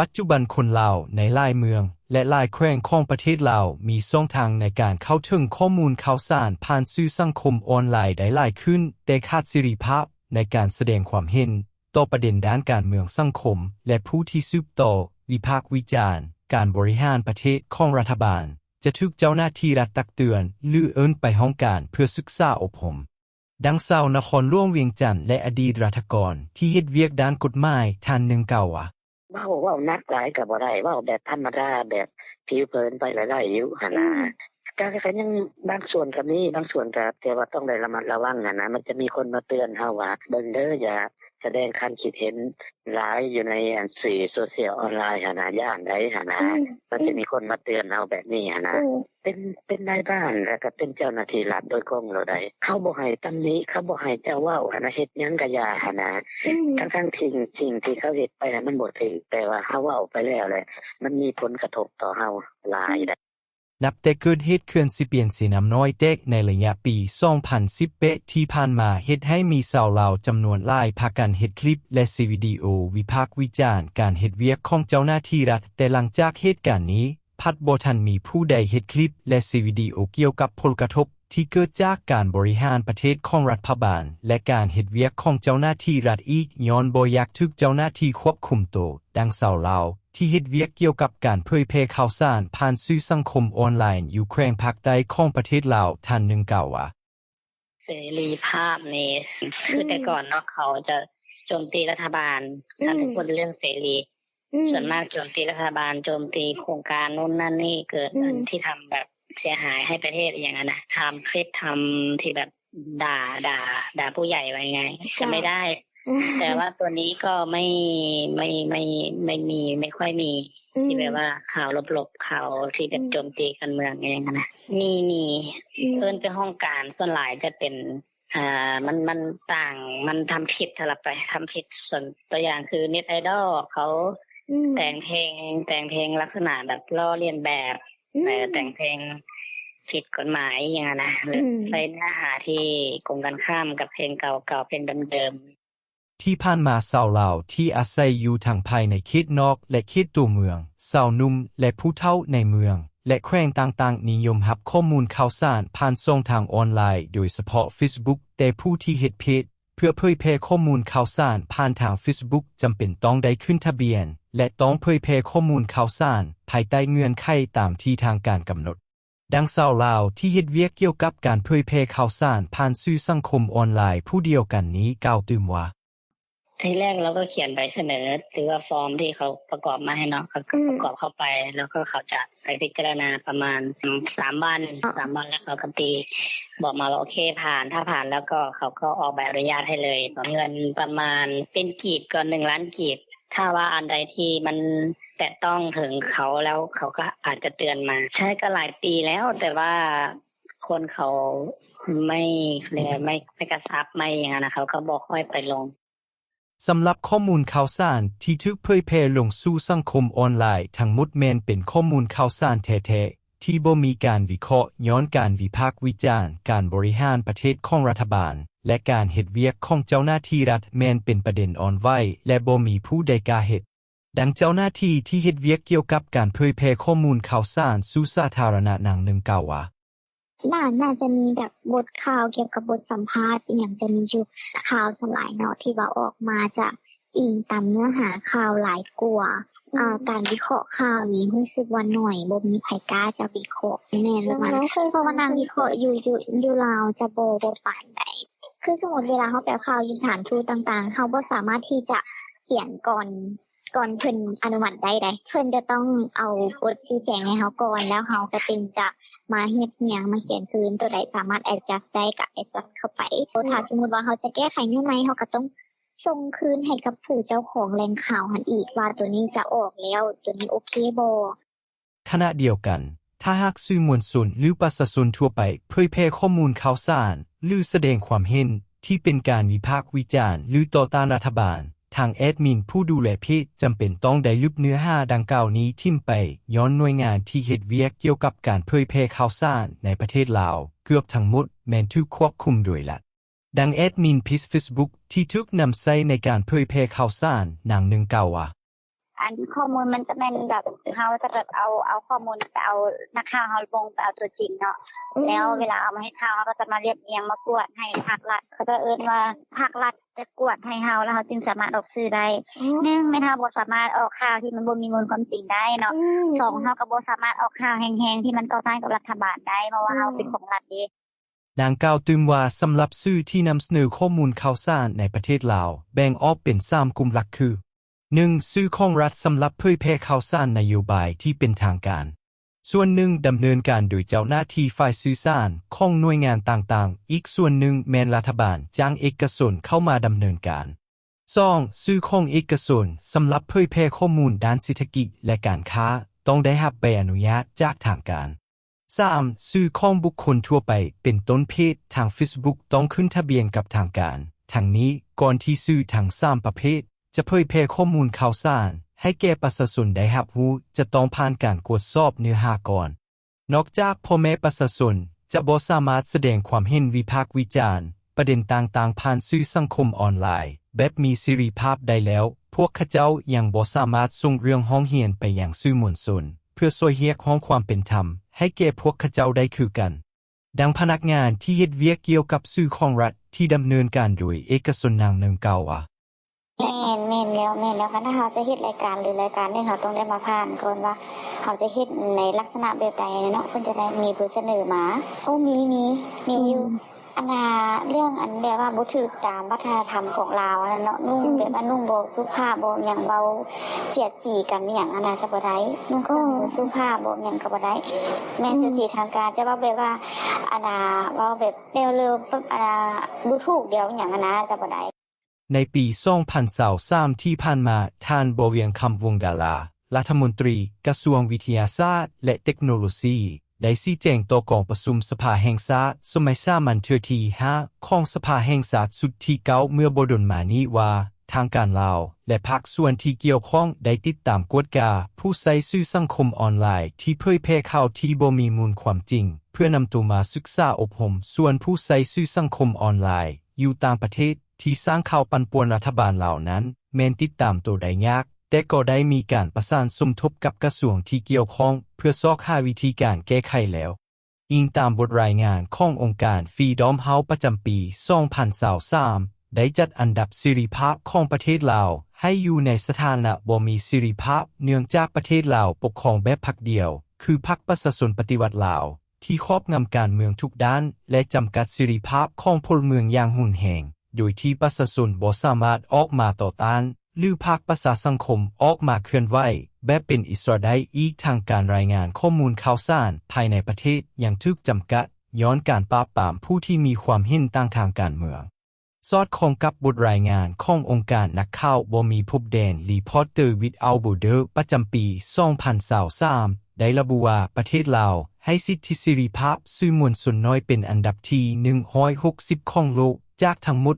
ปัจจุบันคนลาวในหลายเมือง และหลายแขวงของประเทศลาวมีช่องทางในการเข้าถึงข้อมูลข่าวสารผ่านสื่อสังคมออนไลน์ได้หลายขึ้น แต่ขาดเสรีภาพในการแสดงความเห็น ต่อประเด็นด้านการเมืองสังคม และผู้ที่สืบต่อ วิพากษ์วิจารณ์ การบริหารประเทศของรัฐบาล จะถูกเจ้าหน้าที่รัฐตักเตือน หรือเอิ้นไปห้องการเพื่อศึกษาอบรมดังเศร้านครหล่วงเวียงจันทร์และอดีตรัฐกรที่เฮ็ดเวียกด้านกฎหมายท่านหนึ่งเก่าว่า ว่าว่านักหลายกับอะไรว่าแบบธรรมดาแบบผิวเผินไปหลายๆอยู่หั่นน่ะก็ก็ยังบางส่วนก็มีบางส่วนก็แต่ว่าต้องได้ระมัดระวังนะนะมันจะมีคนมาเตือนเฮาว่าเบิ่งเด้ออย่า แสดงความคิดเห็นหลายอยู่ในอันสื่อโซเชียลออนไลน์หั่นน่ะย่านใดหั่นน่ะมันจะมีคนมาเตือนเฮาแบบนี้หั่นน่ะเป็นเป็นนายบ้านแล้วก็เป็นเจ้าหน้าที่รัฐโดยกงเราได้เขาบ่ให้ตำหนิเขาบ่ให้เจ้าเว้าหั่นน่ะเฮ็ดหยังก็อย่าหั่นน่ะทั้งทั้งๆที่สิ่งที่เขาเฮ็ดไปน่ะมันบ่ถูกแต่ว่าเฮาเว้าไปแล้วแหละมันมีผลกระทบต่อเฮาหลายได้ นับแต่เกิดเหตุเขื่อนสิเปลี่ยนสีน้ำน้อยเต็กในระยะปี 2010เปะที่ผ่านมาเฮ็ดให้มีสาวลาวจำนวนหลายพากันเฮ็ดคลิปและซีวิดีโอวิพากษ์วิจารณ์การเฮ็ดเวียกของเจ้าหน้าที่รัฐ แต่หลังจากเหตุการณ์นี้ พัดบทันมีผู้ใดเฮ็ดคลิปและซีวิดีโอเกี่ยวกับผลกระทบ ที่เกิดจากการบริหารประเทศของรัฐบาล และการเฮ็ดเวียกของเจ้าหน้าที่รัฐอีกย้อนบอยากถูกเจ้าหน้าที่ควบคุมตัวดังสาวลาว ที่เฮ็ดเวียกเกี่ยวกับการเผยแพร่ข่าวสารผ่านสื่อสังคมออนไลน์อยู่แขวงภาคใต้ของประเทศลาวท่านหนึ่งกล่าวว่าเสรีภาพนี่คือแต่ก่อนเนาะเขาจะโจมตีรัฐบาลอืมถ้าจะพูดเรื่องเสรีส่วนมากโจมตีรัฐบาลโจมตีโครงการนู่นนั่นนี่เกิดอืมอันที่ทำแบบเสียหายให้ประเทศอย่างนั้นนะทำคลิปทำที่แบบด่าด่า ด่าผู้ใหญ่ไว้ไง จะไม่ได้ แต่ว่าตัวนี้ก็ไม่ไม่ไม่ไม่มีไม่ค่อยมี ที่แบบว่าข่าวลบๆข่าวที่แบบโจมตีการเมืองอย่างนั้นนะมีมีเพิ่นไปห้องการส่วนหลายจะเป็นอ่ามันมันต่างมันทำผิดสลับไปทำผิดส่วนตัวอย่างคือเน็ตไอดอลเขาแต่งเพลงแต่งเพลงลักษณะแบบล้อเลียนแบบแต่แต่งเพลงผิดกฎหมายอย่างนั้นนะหรืออมใช้เนื้อหาที่กงกันข้ามกับเพลงเก่าๆเพลงเดิมๆ ที่ผ่านมาสาวเหล่าที่อาศัยอยู่ทางภายในเขตนอกและเขตตัวเมืองสาวนุ่มและผู้เฒ่าในเมือง และแขวงต่างๆ นิยมรับข้อมูลข่าวสารผ่านช่องทางออนไลน์ โดยเฉพาะ Facebook แต่ผู้ที่เฮ็ดเพจเพื่อเผยแพร่ข้อมูลข่าวสารผ่านทาง Facebook จำเป็นต้องได้ขึ้นทะเบียน และต้องเผยแพร่ข้อมูลข่าวสาร ภายใต้เงื่อนไขตามที่ทางการกำหนด ดังสาวลาวที่เฮ็ดเวียกเกี่ยวกับการเผยแพร่ข่าวสารผ่านสื่อสังคมออนไลน์ผู้เดียวกันนี้กล่าวตื่มว่า ทีแรกเราก็เขียนใบเสนอ หรือว่าฟอร์มที่เขาประกอบมาให้เนาะเขาก็อืมประกอบเข้าไป แล้วก็เขาจะไปพิจารณาประมาณสามวันอ๋อสามวันแล้วเขาก็ตีบอกมาว่าโอเคผ่านถ้าผ่านแล้วก็เขาก็ออกใบอนุญาตให้เลยเงินประมาณเป็นกีบก่อนหนึ่งล้านกีบถ้าว่าอันใดที่มันแตะต้องถึงเขาแล้วเขาก็อาจจะเตือนมา ใช่ก็หลายปีแล้วแต่ว่าคนเขาไม่เรียกไม่ไม่กระซับไม่อย่างนั้นนะเขาก็บอกค่อยไปลง สำหรับข้อมูลข่าวสารที่ถูกเผยแพร่ลงสู่สังคมออนไลน์ทั้งหมดแมนเป็นข้อมูลข่าวสารแท้ๆที่บ่มีการวิเคราะห์ย้อนการวิพากษ์วิจารณ์ การบริหารประเทศของรัฐบาล และการเฮ็ดเวียกของเจ้าหน้าที่รัฐแมนเป็นประเด็นอ่อนไหวและบ่มีผู้ใดกล้าเฮ็ดดังเจ้าหน้าที่ที่เฮ็ดเวียกเกี่ยวกับการเผยแพร่ข้อมูลข่าวสารสู่สาธารณะหนังหนึ่งกล่าวว่า น่าน่าจะมีแบบบทข่าวเกี่ยวกับบทสัมภาษณ์อหย่างจะมีอยู่ข่าวสลายเนาะที่ว่าออกมาจะอิงตามเนื้อหาข่าวหลายกว่าอ่าการวิเคราะห์ข่าวนี้รู้สึกว่าหน่อยบ่มีไผกล้าจะวิเคราะห์แน่นเลยมันเพราะว่านางวิเคราะห์อยู่อยู่อยู่ลาวจะบ่บ่ปานใดคือสมมติเวลาเขาแปลข่าวยินฐานทูตต่างๆ เขาบ่สามารถที่จะเขียนก่อนก่อนเพิ่นอนุมัติได้ใดเพิ่นจะต้องเอาบทชี้แจงให้เขาก่อนแล้วเขาก็จึงจะ มาเฮ็ดเนียงมาเขียนคืนตัวใดสามารถ adjust ได้ก็ adjust เข้าไปถ้าสมมติว่าเขาจะแก้ไขเนื้อในเขาก็ต้องส่งคืนให้กับผู้เจ้าของแหล่งข่าวหันอีกว่าตัวนี้จะออกแล้วตัวนี้โอเคบ่ขณะเดียวกัน ถ้าหากสื่อมวลชนหรือประชาชนทั่วไปเผยแพร่ข้อมูลข่าวสาร หรือแสดงความเห็นที่เป็นการวิพากษ์วิจารณ์หรือต่อต้านรัฐบาล ทางแอดมินผู้ดูแลเพจจำเป็นต้องได้ลบเนื้อหาดังกล่าวนี้ทิ้มไป ย้อนหน่วยงานที่เหตุเวียกเกี่ยวกับการเผยแพร่ข่าวสารในประเทศลาว เกือบทั้งหมดแมนถูกควบคุมโดยรัฐดังแอดมินพิสเฟซบุ๊กที่ถูกนำใช้ในการเผยแพร่ข่าวสารนางหนึ่งกล่าวว่า ออันข้อมูลมันจะแม่นแบบเฮาจะแบบเอาเอาข้อมูลไปเอานักข่าวเฮาลงไปเอาตัวจริงเนาะอืมแล้วเวลาเอามาให้ข่าวเขาก็จะมาเรียบเรียงมากวดให้ภาครัฐเขาจะเอิ้นว่าภาครัฐจะกวดให้เฮาแล้วเฮาจึงสามารถออกสื่อได้หนึ่งไม่เท่าบ่สามารถออกข่าวที่มันบ่มีมูลความจริงได้เนาะมสองเฮาก็บ่สามารถออกข่าวแห้งๆที่มันต่อต้านกับรัฐบาลได้เพราะว่าเฮาเป็นของรัฐเด้นางกล่าวตืมว่าสำหรับสื่อที่นำเสนอข้อมูลข่าวสารในประเทศลาวแบ่งออกเป็น3กลุ่มหลักคือ 1. สื่อของรัฐสำหรับเผยแพร่ข่าวสารนโยบายที่เป็นทางการ ส่วนหนึ่งดำเนินการโดยเจ้าหน้าที่ฝ่ายสื่อสารของหน่วยงานต่างๆ อีกส่วนหนึ่งแมนรัฐบาลจ้างเอกชนเข้ามาดำเนินการ 2. สื่อของเอกชนสำหรับเผยแพร่ข้อมูลด้านเศรษฐกิจและการค้า ต้องได้รับใบอนุญาตจากทางการ 3. สื่อของบุคคลทั่วไปเป็นต้นเพศทาง Facebook ต้องขึ้นทะเบียนกับทางการ ทั้งนี้ก่อนที่สื่อทางสามประเภท จะเผยแพร่ข้อมูลข่าวสารให้แก่ประชาชนได้รับรู้จะต้องผ่านการตรวจสอบเนื้อหาก่อน นอกจากพ่อแม่ประชาชนจะบ่สามารถแสดงความเห็นวิพากษ์วิจารณ์ ประเด็นต่างๆ ผ่านสื่อสังคมออนไลน์ แบบมีสิริภาพได้แล้ว พวกเขาเจ้ายังบ่สามารถส่งเรื่องห้องเรียนไปอยังสื่อมวลชนเพื่อช่วยเรียกร้องความเป็นธรรม ให้แก่พวกเขาเจ้าได้คือกัน ดังพนักงานที่เฮ็ดเวียกเกี่ยวกับสื่อของรัฐที่ดำเนินการโดยเอกชนนางหนึ่งเก่าว่า ม่นแม่นแล้วแม่นแล้วคันถ้าเขาจะเฮ็ดรายการหรือรายการนี่เขาต้องได้มาผ่านก่อนว่าเขาจะเฮ็ดในลักษณะแบบใดเนาะเพิ่นจะได้มีผู้เสนอมาโอ้มีมีมีอยู่อันน่ะเรื่องอันแบบว่าบ่ถูกตามวัฒนธรรมของลาวนั่นเนาะนุ่งแบบว่านุ่งบ่สุภาพบ่หยังเบาเสียดสีกันอหย่างอันน่ะจะบ่ได้นุ่งก็บ่สุภาพบ่หยังก็บ่ได้แม่นจะสีทางการจะว่าแบบว่าอันน่ะเว้าแบบเร็วๆปึ๊บอันน่ะบ่ถูกเดียวอหย่างอันน่ะจะบ่ได้ ในปี2023ที่ผ่านมาท่านบเวียงคำวงดารารัฐมนตรีกระทรวงวิทยาศาสตร์และเทคโนโลยีได้ชี้แจงต่อกองประชุมสภาแห่งชาติสมัยสามัญเทือที5ของสภาแห่งชาติสุดที่เก้าเมื่อบดลมานี้ว่า ทางการลาว และภาคส่วนที่เกี่ยวข้องได้ติดตามกวดกา ผู้ใช้สื่อสังคมออนไลน์ที่เผยแพร่ข่าวที่บ่มีมูลความจริง เพื่อนำตัวมาศึกษาอบรมส่วนผู้ใช้สื่อสังคมออนไลน์ อยู่ต่างประเทศ ที่สร้างข่าวปันป่วนรัฐบาลเหล่านั้นแม้นติดตามตัวได้ยาก แต่ก็ได้มีการประสานสมทบกับกระทรวงที่เกี่ยวข้องเพื่อซอกหาวิธีการแก้ไขแล้ว อิงตามบทรายงานขององค์การฟรีดอมเฮาประจำปี 2023ได้จัดอันดับสิริภาพของประเทศลาวให้อยู่ในสถานะบ่มีสิริภาพเนื่องจากประเทศลาวปกครองแบบพรรคเดียว คือพรรคประชาชนปฏิวัติลาวที่ครอบงำการเมืองทุกด้าน และจำกัดสิริภาพของพลเมืองอย่างหุ่นแหง โดยที่ประชาชนบ่สามารถออกมาต่อต้านหรือภาคประชาสังคมออกมาเคลื่อนไหวแบบเป็นอิสระได้อีกทางการรายงานข้อมูลข่าวสารภายในประเทศอย่างทึกจำกัด ย้อนการปราบปรามผู้ที่มีความเห็นต่างทางการเมือง สอดคล้องกับบทรายงานขององค์การนักข่าวบ่มีพบแดนรีพอร์เตอร์วิดอัลบูเดอร์ประจำปี 2023ได้ระบุว่าประเทศลาวให้สิทธิเสรีภาพสื่อมวลชนน้อยเป็นอันดับที่ 160 ของโลก จากทั้งหมด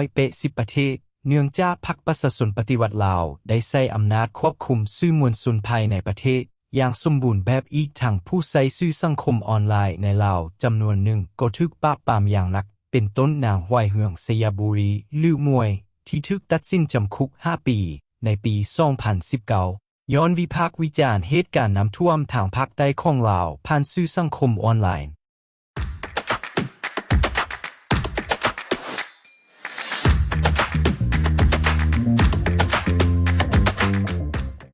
180ประเทศ เนื่องจากพรรคประชาชนปฏิวัติลาว ได้ใช้อำนาจควบคุมสื่อมวลชนภายในประเทศ อย่างสมบูรณ์แบบอีกทั้งผู้ใช้สื่อสังคมออนไลน์ในลาวจำนวนหนึ่งก็ถูกปราบปรามอย่างหนัก เป็นต้นนางห้วยเฮืองสยบุรีลือมวย ที่ถูกตัดสินจำคุก 5 ปี ในปี 2019 ย้อนวิพากษ์วิจารณ์เหตุการณ์น้ำท่วมทางภาคใต้ของลาวผ่านสื่อสังคมออนไลน์